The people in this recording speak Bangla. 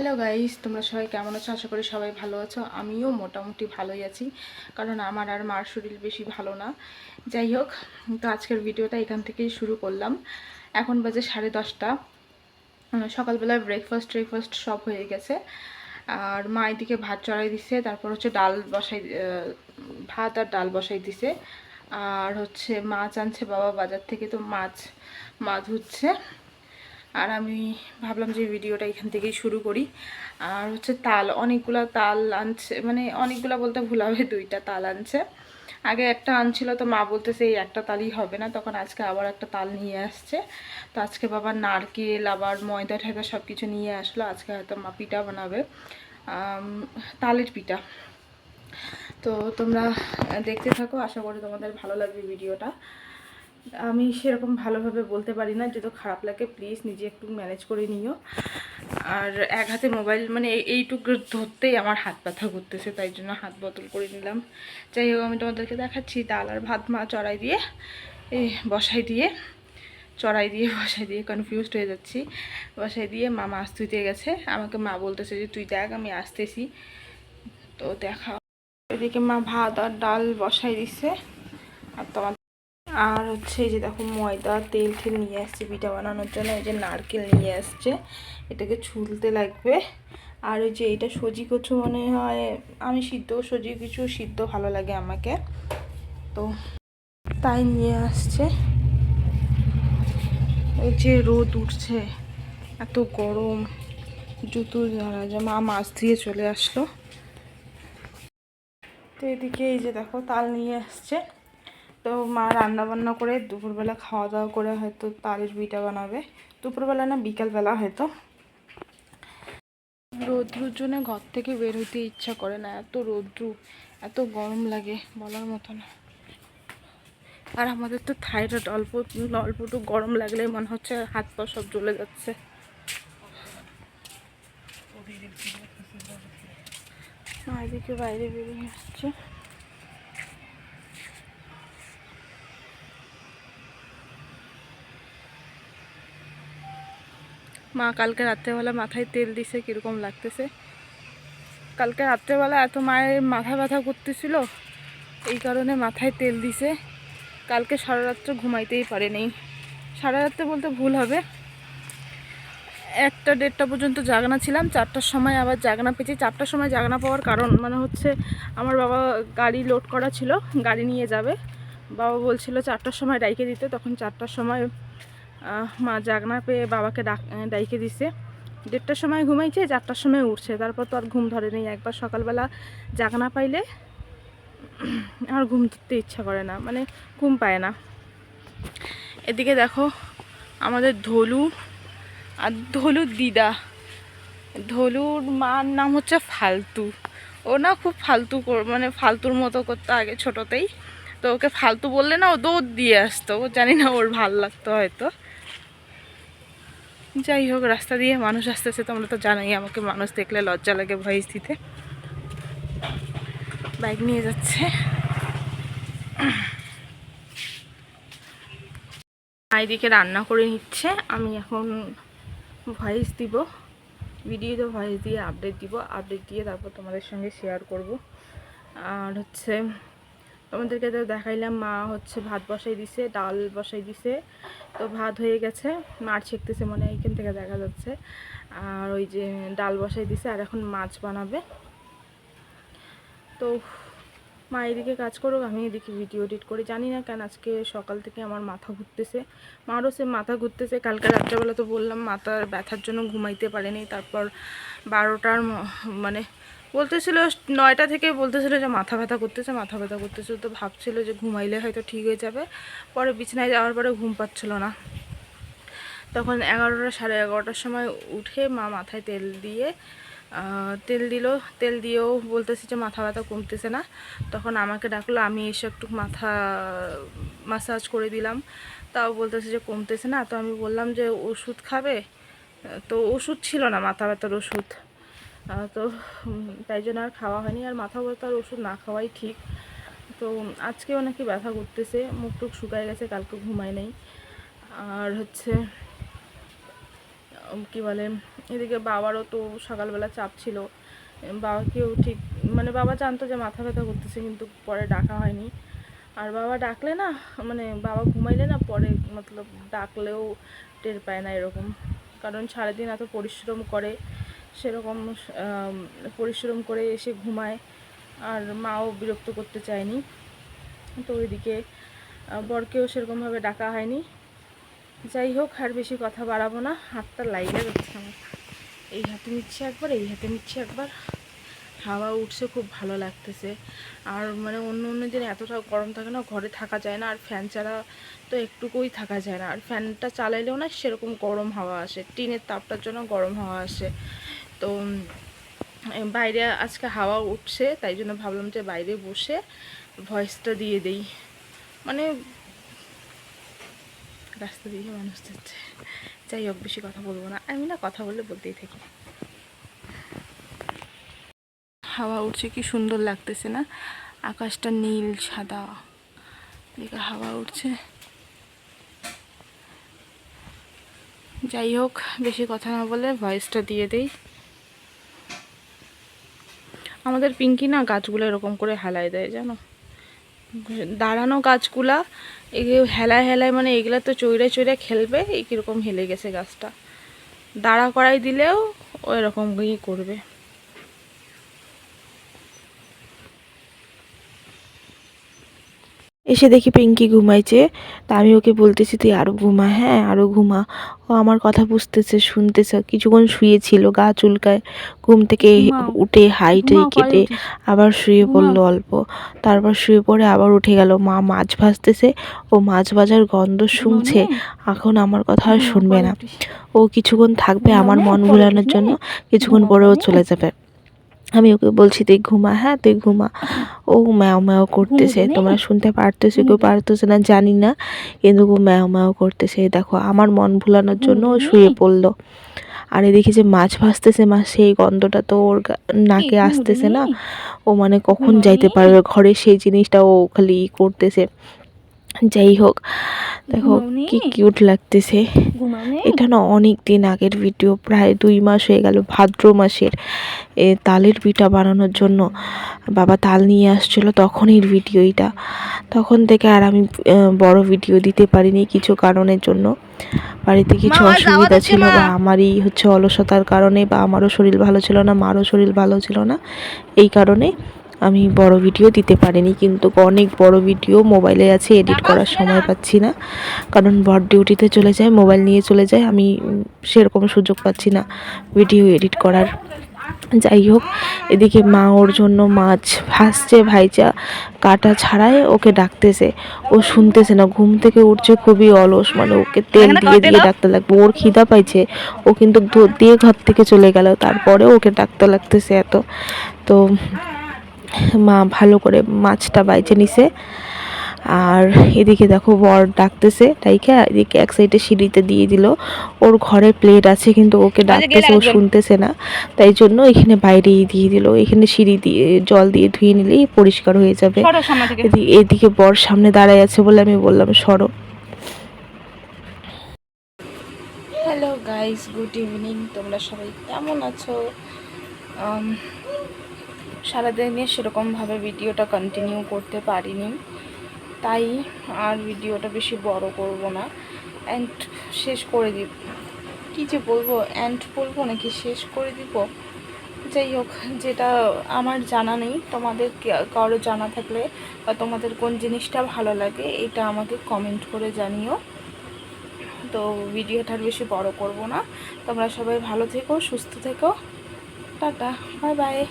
হ্যালো গাইস তোমরা সবাই কেমন আছো? আশা করি সবাই ভালো আছো। আমিও মোটামুটি ভালোই আছি, কারণ আমার আর মার শরীর বেশি ভালো না। যাই হোক, তো আজকের ভিডিওটা এখান থেকেই শুরু করলাম। এখন বাজে সাড়ে দশটা। সকালবেলায় ব্রেকফাস্ট ট্রেকফাস্ট সব হয়ে গেছে। আর মা এদিকে ভাত চড়াই দিছে, তারপর হচ্ছে ডাল বসাই ভাত আর ডাল বসাই দিছে। আর হচ্ছে মাছ আনছে বাবা বাজার থেকে, তো মাছ মাছ হচ্ছে। আর আমি ভাবলাম যে ভিডিওটা এখান থেকেই শুরু করি। আর হচ্ছে তাল, অনেকগুলো তাল আনছে মানে অনেকগুলো বলতে ভুল হবে, দুইটা তাল আনছে। আগে একটা আনছিল তো মা বলতেছে, এই একটা তালই হবে না। তখন আজকে আবার একটা তাল নিয়ে আসছে। তো আজকে বাবা নারকেল, আবার ময়দা ঠেদা সব কিছু নিয়ে আসলো। আজকে হয়তো মা পিঠা বানাবে। তালের পিঠা। তো তোমরা দেখতে থাকো। আশা করি তোমাদের ভালো লাগবে ভিডিওটা। আমি সেরকম ভালোভাবে বলতে পারি না, যদি খারাপ লাগে প্লিজ নিজে একটু ম্যানেজ করে নিও। আর এক হাতে মোবাইল মানে এই- এইটুকু ধরতেই আমার হাত ব্যথা করতেছে, তাই জন্য হাত বদল করে নিলাম। যাই হোক, আমি তোমাদেরকে দেখাচ্ছি, ডাল আর ভাত মা চড়াই দিয়ে, এই বসাই দিয়ে, চড়াই দিয়ে, বসাই দিয়ে কনফিউজড হয়ে যাচ্ছি। বসাই দিয়ে মা মাছ ধুইতে গেছে। আমাকে মা বলতেছে যে, তুই দেখ, আমি আসতেছি। তো দেখা, এদিকে মা ভাত আর ডাল বসাই দিছে। আর তোমার আর হচ্ছে এই যে দেখো ময়দা, তেল ঠেল নিয়ে আসছে, পিঠা বানানোর জন্য। এই যে নারকেল নিয়ে আসছে, এটাকে ছুলতে লাগবে। আর ওই যে এটা সজি কচু মনে হয়, আমি সিদ্ধ সজি কিছু সিদ্ধ ভালো লাগে আমাকে। তো তাই নিয়ে আসছে। এই যে রোদ উঠছে, এত গরম, জুতো জানা যে মা মাছ দিয়ে চলে আসলো। তো এদিকে এই যে দেখো তাল নিয়ে আসছে। তো মা রান্না বান্না করে দুপুরবেলা খাওয়া দাওয়া করে হয়তো তালের পিঠা বানাবে। দুপুরবেলা না বিকালবেলা হয়তো। রৌদ্রুর জন্য ঘর থেকে বের হতে ইচ্ছা করে না, এত রৌদ্রু, এত গরম লাগে বলার মতো না। আর আমাদের তো থাইরয়েড অল্প অল্প একটু গরম লাগলে মনে হচ্ছে হাত পা সব জ্বলে যাচ্ছে। এদিকে বাইরে বেরিয়ে আসছে। মা কালকে রাত্রেবেলা মাথায় তেল দিছে, কীরকম লাগতেছে। কালকে রাত্রেবেলা এত মায়ের মাথা ব্যথা করতেছিল, এই কারণে মাথায় তেল দিছে। কালকে সারা রাত্রে ঘুমাইতেই পারেনি। সারা রাত্রে বলতে ভুল হবে। একটা দেড়টা পর্যন্ত জাগনা ছিলাম, চারটার সময় আবার জাগনা পেয়েছি। চারটার সময় জাগনা পাওয়ার কারণ মানে হচ্ছে, আমার বাবা গাড়ি লোড করা ছিল, গাড়ি নিয়ে যাবে। বাবা বলছিল চারটার সময় ডাইকে দিতে, তখন চারটার সময় মা জাগনা পেয়ে বাবাকে ডাক ডাইকে দিছে। দেড়টার সময় ঘুমাইছে, চারটার সময় উঠছে। তারপর তো আর ঘুম ধরেনি একবার সকালবেলা জাগনা পাইলে আর ঘুম ধরতে ইচ্ছা করে না মানে ঘুম পায় না। এদিকে দেখো, আমাদের ধলু আর ধলুর দিদা। ধলুর মার নাম হচ্ছে ফালতু। ও না খুব ফালতু মানে ফালতুর মতো করতো আগে ছোটোতেই। তো ওকে ফালতু বললে না ও দৌড় দিয়ে আসতো। জানি না ওর ভালো লাগতো হয়তো। যাই হোক, রাস্তা দিয়ে মানুষ আসতেছে, তোমরা তো জানাই, আমাকে মানুষ দেখলে লজ্জা লাগে ভয়েস দিতে বাইক নিয়ে যাচ্ছে। এদিকে রান্না করে নিচ্ছে। আমি এখন ভয়েস দিব। ভিডিওতে ভয়েস দিয়ে আপডেট দিব। আপডেট দিয়ে তারপর তোমাদের সঙ্গে শেয়ার করব। আর হচ্ছে তোমাদেরকে তো দেখাইলাম, মা হচ্ছে ভাত বসাই দিছে, ডাল বসাই দিছে। তো ভাত হয়ে গেছে মাছ ছেঁকতেছে মনে হয়, এখান থেকে দেখা যাচ্ছে। আর ওই যে ডাল বসাই দিছে, আর এখন মাছ বানাবে। তো মা এদিকে কাজ করুক, আমি এদিকে ভিডিও এডিট করি। জানি না কেন আজকে সকাল থেকে আমার মাথা ঘুরতেছে। মারও সে মাথা ঘুরতেছে, কালকে রাত্রেবেলা তো বললাম মাথার ব্যথার জন্য ঘুমাইতে পারেনি। তারপর বারোটার মানে বলতেছিল, নয়টা থেকে বলতেছিল যে মাথা ব্যথা করতেছে, মাথা ব্যথা করতেছে তো ভাবছিল যে ঘুমাইলে হয়তো ঠিক হয়ে যাবে। পরে বিছানায় যাওয়ার পরে ঘুম পাচ্ছিল না। তখন এগারোটা সাড়ে এগারোটার সময় উঠে মা মাথায় তেল দিয়ে তেল দিল। তেল দিয়েও বলতেছে যে মাথা ব্যথা কমতেছে না। তখন আমাকে ডাকলো, আমি এসে একটু মাথা মাসাজ করে দিলাম। তাও বলতেছে যে কমতেছে না। তো আমি বললাম যে ওষুধ খাবে? তো ওষুধ ছিল না, মাথা ব্যথার ওষুধ। তো তাই জন্য আর খাওয়া হয়নি আর মাথা ব্যথার ওষুধ না খাওয়াই ঠিক। তো, আজকেও নাকি ব্যথা করতেছে, মুখ টুক শুকায় গেছে, কালকে ঘুমায় নেই। আর হচ্ছে কি বলে, এদিকে বাবারও তো সকালবেলা চাপ ছিল। বাবাকেও ঠিক মানে বাবা জানতো যে মাথা ব্যথা করতেছে, কিন্তু পরে ডাকা হয়নি। আর বাবা ডাকলে না মানে বাবা ঘুমাইলে না, পরে মতলব ডাকলেও টের পায় না এরকম। কারণ সারাদিন এত পরিশ্রম করে সেরকম পরিশ্রম করে এসে ঘুমায়। আর মাও বিরক্ত করতে চায়নি। তো ওইদিকে বরকেও সেরকমভাবে ডাকা হয়নি। যাই হোক, আর বেশি কথা বাড়াবো না। হাতটা লাইগে যাচ্ছে আমার। এই হাতে নিচ্ছে একবার, এই হাতে নিচ্ছে একবার। হাওয়া উঠছে, খুব ভালো লাগতেছে। আর মানে অন্য অন্য দিন এতটা গরম থাকে না, ঘরে থাকা যায় না। আর ফ্যান ছাড়া তো একটুকুই থাকা যায় না। আর ফ্যানটা চালাইলেও না সেরকম গরম হাওয়া আসে। টিনের তাপটার জন্য গরম হাওয়া আসে। তো বাইরে আজকে হাওয়া উঠছে, তাই জন্য ভাবলাম যে বাইরে বসে ভয়েসটা দিয়ে দেই। মানে রাস্তা দিয়ে মানুষ যাচ্ছে। যাই হোক, বেশি কথা বলব না। আমি না কথা বললে বলতেই থাকি। হাওয়া উঠছে, কি সুন্দর লাগতেছে না? আকাশটা নীল, সাদা। দিকে হাওয়া উঠছে। যাই হোক, বেশি কথা না বলে ভয়েসটা দিয়ে দেই। আমাদের পিঙ্কি না গাছগুলো এরকম করে হেলায় দেয় জানো? দাঁড়ানো গাছগুলা এগুলো হেলায় হেলায় মানে এগুলা তো চৈরে চৈরে খেলবে, এই কীরকম হেলে গেছে গাছটা। দাঁড়া করাই দিলেও এরকম করবে। এসে দেখি পিঙ্কি ঘুমাইছে। তা আমি ওকে বলতেছি তুই আরও ঘুমা হ্যাঁ আরও ঘুমা। ও আমার কথা বুঝতেছে শুনতেছে। কিছুক্ষণ শুয়েছিল গা চুলকায় ঘুম থেকে উঠে হাইটে কেটে আবার শুয়ে পড়ল অল্প। তারপর শুয়ে পড়ে আবার উঠে গেল। মা মাছ ভাজতেছে ও মাছ ভাজার গন্ধ শুনছে এখন আমার কথা আর শুনবে না। ও কিছুক্ষণ থাকবে আমার মন? ভুলানোর জন্য কিছুক্ষণ পরে ও চলে যাবে। আমি ওকে বলছি তুই ঘুমা হ্যাঁ তুই ঘুমা। ও ম্যাও ম্যাও করতেছে তোমরা শুনতে পারতেছো কেউ পারতেছে না জানি না কিন্তু ও ম্যাও ম্যাও করতেছে দেখো আমার মন ভুলানোর জন্য ও শুয়ে পড়ল। আর এদিকে যে মাছ ভাজতেছে মাছ সেই গন্ধটা তো ওর নাকে আসতেছে না। ও মানে কখন যাইতে পারবে ঘরে সেই জিনিসটা ও খালি করতেছে। যাই হোক দেখো কি কিউট লাগতেছে। এটা না অনেক দিন আগের ভিডিও প্রায় দুই মাস হয়ে গেল ভাদ্র মাসের। এ তালের পিঠা বানানোর জন্য। বাবা তাল নিয়ে আসছিল তখনই ভিডিও এটা। তখন থেকে আর আমি বড় ভিডিও দিতে পারিনি কিছু কারণের জন্য। বাড়িতে কিছু অসুবিধা ছিল বা আমারই হচ্ছে অলসতার কারণে বা আমারও শরীর ভালো ছিল না মারও শরীর ভালো ছিল না এই কারণে আমি বড় ভিডিও দিতে পারিনি কিন্তু অনেক বড় ভিডিও মোবাইলে আছে এডিট করার সময় পাচ্ছি না। কারণ বর ডিউটিতে চলে যায় মোবাইল নিয়ে চলে যায় আমি সেরকম সুযোগ পাচ্ছি না ভিডিও এডিট করার। যাই হোক এদিকে মা ওর জন্য মাছ ভাসছে ভাইজা কাটা ছাড়াই ওকে ডাকতেছে। ও শুনতেছে না ঘুম থেকে উঠছে খুবই অলস মানে ওকে তেল দিয়ে দিয়ে। ডাকতে লাগবে। ওর খিদা পাইছে ও কিন্তু দিয়ে ঘর থেকে চলে গেল তারপরে ওকে ডাকতে লাগতেছে এত। তো মা ভালো করে মাছটা বাইচে নিছে। আর এদিকে দেখো বর ডাকতেছে তাইকে এদিকে এক সাইডে সিঁড়িতে দিয়ে দিল। ওর ঘরে প্লেট আছে কিন্তু ওকে ডাকতেছে ও শুনতেছে না। তাই জন্য এখানে বাইরেই দিয়ে দিল। এখানে সিঁড়ি দিয়ে জল দিয়ে ধুয়ে নিলেই পরিষ্কার হয়ে যাবে। এদিকে বর সামনে দাঁড়ায় আছে বলে আমি বললাম সরো। হ্যালো গাইস গুড ইভিনিং তোমরা সবাই কেমন আছো? আম, সারাদিনে সেরকমভাবে ভিডিওটা কন্টিনিউ করতে পারিনি। তাই আর ভিডিওটা বেশি বড় করব না। অ্যান্ড শেষ করে দিব কী যে বলব? অ্যান্ড বলব নাকি শেষ করে দিব? যাই হোক, যেটা আমার জানা নেই, তোমাদের কারও জানা থাকলে বা তোমাদের কোন জিনিসটা ভালো লাগে, এটা আমাকে কমেন্ট করে জানিও। তো ভিডিওটা বেশি বড় করব না। তোমরা সবাই ভালো থেকো, সুস্থ থেকো। Tata bye bye